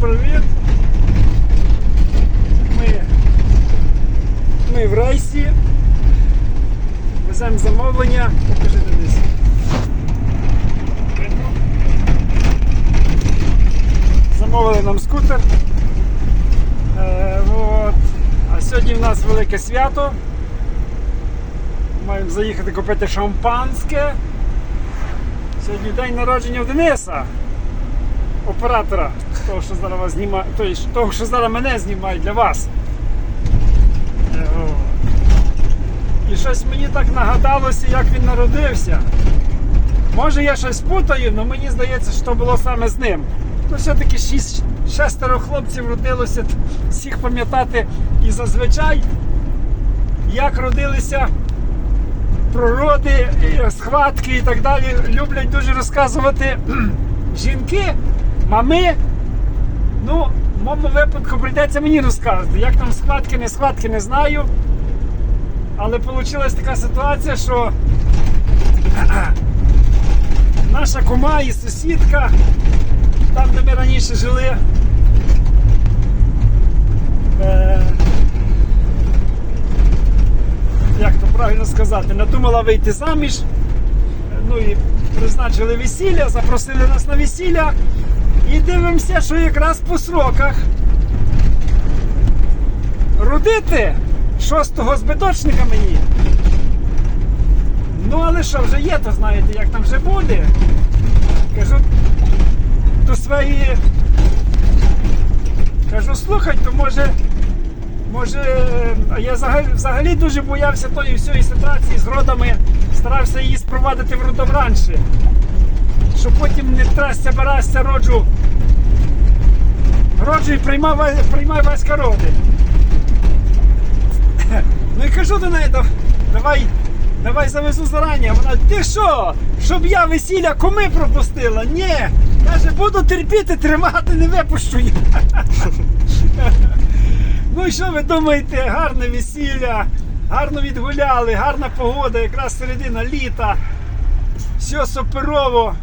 привіт! Ми, ми в рейсі. Веземо замовлення. Покажи. Видно? Замовили нам скутер. Е. А сьогодні в нас велике свято. Маємо заїхати купити шампанське. Сьогодні день народження в Дениса оператора, того, що зараз вас знімає, той, того, що зараз мене знімає для вас. Е. І щось мені так нагадалося, як він народився. Може я щось путаю, але мені здається, що було саме з ним. Ну, все-таки шестеро хлопців родилося, всіх пам'ятати. І зазвичай, як родилися пророди, схватки і так далі, люблять дуже розказувати жінки, мами. Ну, в моєму випадку прийдеться мені розказувати. Як там схватки, не схватки, не знаю. Але вийшла така ситуація, що наша кума і сусідка, там, де ми раніше жили, е, як то правильно сказати, надумала вийти заміж. Ну і призначили весілля, запросили нас на весілля. І дивимося, що якраз по сроках родити шостого збиточника мені. Ну, але що вже є, то знаєте, як там вже буде. Кажу до своєї. Кажу, слухай, то може. Може, я взагалі, взагалі дуже боявся тої всієї ситуації з родами, старався її спровадити в родом раніше. Щоб потім не трасся, барасся, роджу. Роджу і приймав, приймай васька роди. Ну і кажу до неї, давай, давай завезу зарані. Вона, ти що? Щоб я весілля куми пропустила? Ні. Каже, буду терпіти, тримати, не випущу. її». Ну і що ви думаєте, гарне весілля, гарно відгуляли, гарна погода, якраз середина літа. Все суперово.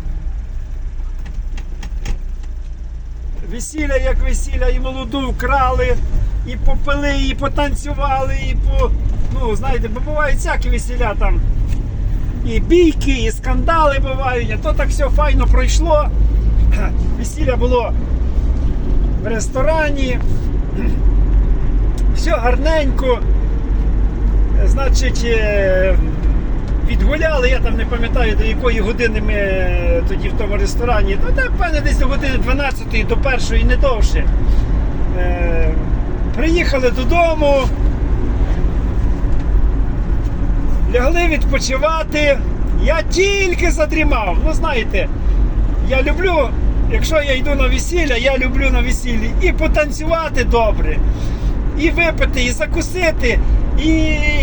Весілля як весілля, і молоду вкрали, і попили, і потанцювали, і по. Ну, знаєте, бо бувають всякі весілля там. І бійки, і скандали бувають, а то так все файно пройшло. Весілля було в ресторані. Все гарненько. Значить, е, відгуляли, я там не пам'ятаю до якої години ми е, тоді в тому ресторані. Ну так, певне, десь до години 12 до першої не довше. Е, Приїхали додому. Лягли відпочивати. Я тільки задрімав. Ну, знаєте, я люблю, якщо я йду на весілля, я люблю на весіллі і потанцювати добре, і випити, і закусити, і,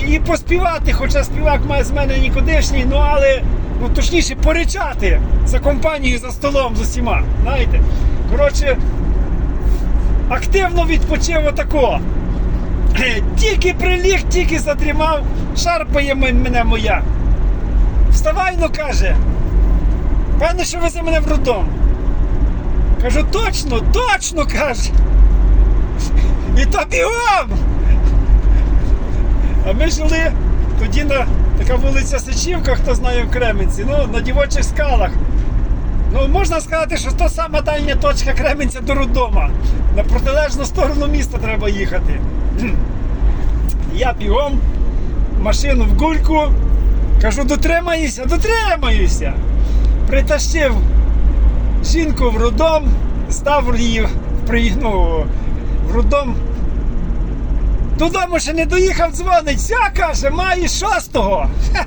і поспівати, хоча співак має з мене нікудишній, ну але ну, точніше поричати за компанією за столом з усіма. Знаєте? Коротше, активно відпочив отако. Тільки приліг, тільки задрімав, шарпає мене моя. Вставай, ну каже. Певно, що везе мене в роддом. Кажу, точно, точно каже. І то бігом. А ми жили тоді на така вулиця Сичівка, хто знає в Кременці, ну, на дівочих скалах. Ну, можна сказати, що то сама дальня точка Кременця до роддома. На протилежну сторону міста треба їхати. Я бігом, машину в гульку, кажу, дотримаюся, дотримаюся. Притащив жінку в роддом, став її ну, в роддом. Додому ще не доїхав, дзвонить, все, каже, має шостого.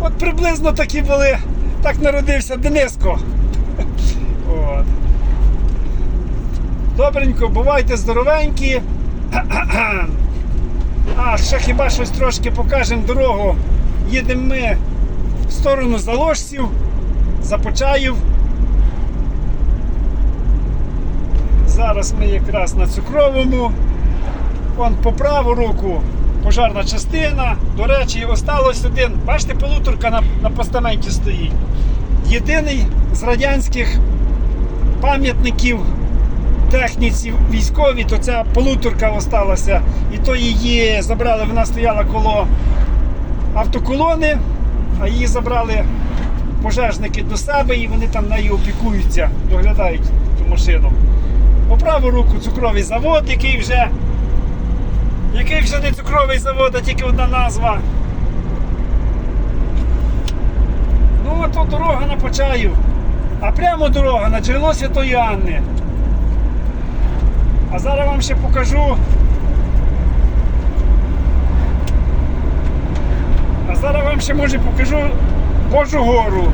От приблизно такі були, так народився Дениско. От. Добренько, бувайте здоровенькі. А, ще хіба щось трошки покажемо дорогу. Їдемо ми в сторону Заложців, Започаїв. Зараз ми якраз на цукровому. Вон по праву руку пожарна частина. До речі, осталось один. Бачите, полуторка на, на постаменті стоїть. Єдиний з радянських пам'ятників техніці військовій, то ця полуторка осталася. І то її забрали, вона стояла коло автоколони, а її забрали пожежники до себе і вони там нею опікуються, доглядають цю машину. По праву руку цукровий завод, який вже, який вже не цукровий завод, а тільки одна назва. Ну, а то дорога на Почаїв. А прямо дорога на джерело Святої Анни. А зараз вам ще покажу. А зараз вам ще може покажу Божу гору.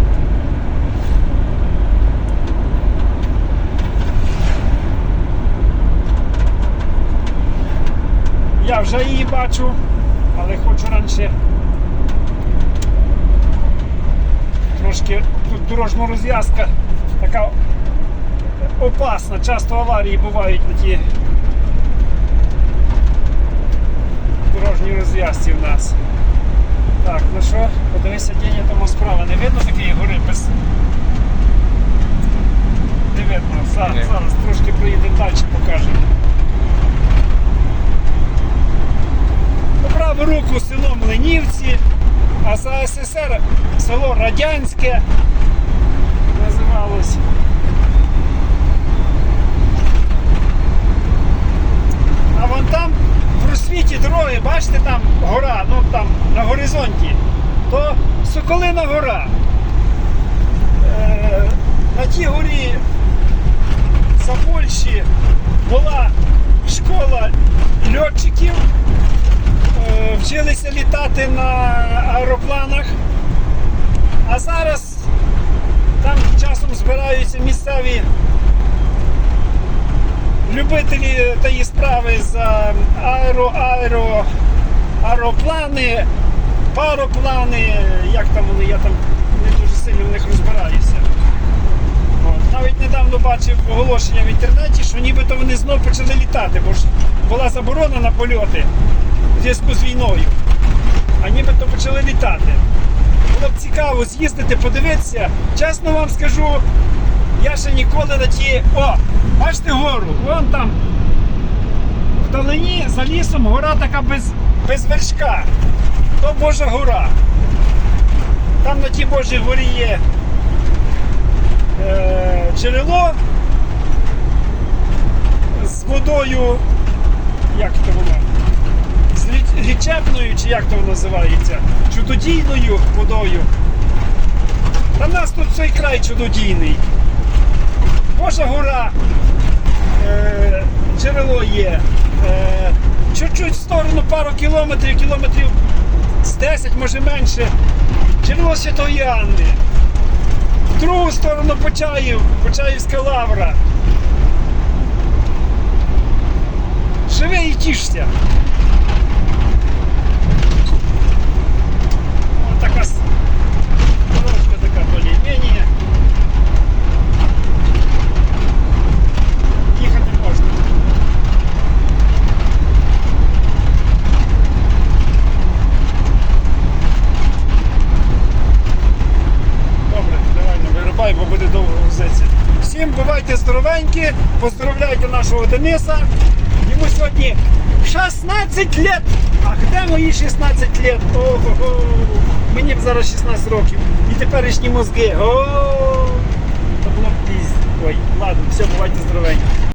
Я вже її бачу, але хочу раніше трошки тут дорожня розв'язка така опасна, часто аварії бувають на тій дорожній розв'язці в нас. Так, ну що, подивися, діння тому справа. Не видно такої гори без. Не видно. Зараз, Ні. зараз трошки проїдемо далі, покажемо. По праву руку село Млинівці, а за СССР село Радянське називалось. А вон там в просвіті дороги, бачите, там гора, ну там на горизонті, то Соколина гора. Е, на тій горі за Польщі була школа льотчиків, е, вчилися літати на аеропланах. А зараз там часом збираються місцеві любителі тієї справи за аеро, аеро, аероплани, пароплани, як там вони, я там не дуже сильно в них розбираюся. Навіть недавно бачив оголошення в інтернеті, що нібито вони знов почали літати, бо ж була заборона на польоти у зв'язку з війною. А нібито почали літати. Було б цікаво з'їздити, подивитися. Чесно вам скажу, я ще ніколи на ті. О! Бачите гору? Вон там. Вдалині за лісом гора така без, без вершка. То Божа гора. Там на тій Божій горі є е, джерело з водою. Як то воно? Лічебною, чи як то називається? Чудодійною водою. Та нас тут цей край чудодійний. Божа гора, е, джерело є. Е, чуть-чуть в сторону пару кілометрів, кілометрів з 10, може менше. Джерело Святої Анни. В другу сторону Почаїв, Почаївська лавра. Живи і тішся. Така дорожка более-менее. Їхати можна. Добре, давай не вирубай, бо буде довго грузитися. Всім бувайте здоровенькі, поздравляйте нашого Дениса. Йому сьогодні 16 лет. А де мої 16 лет? Ого-го. Мені б зараз 16 років. І теперішні мозги. О, то було б. Ой, ладно, все, бувайте здоровенькі.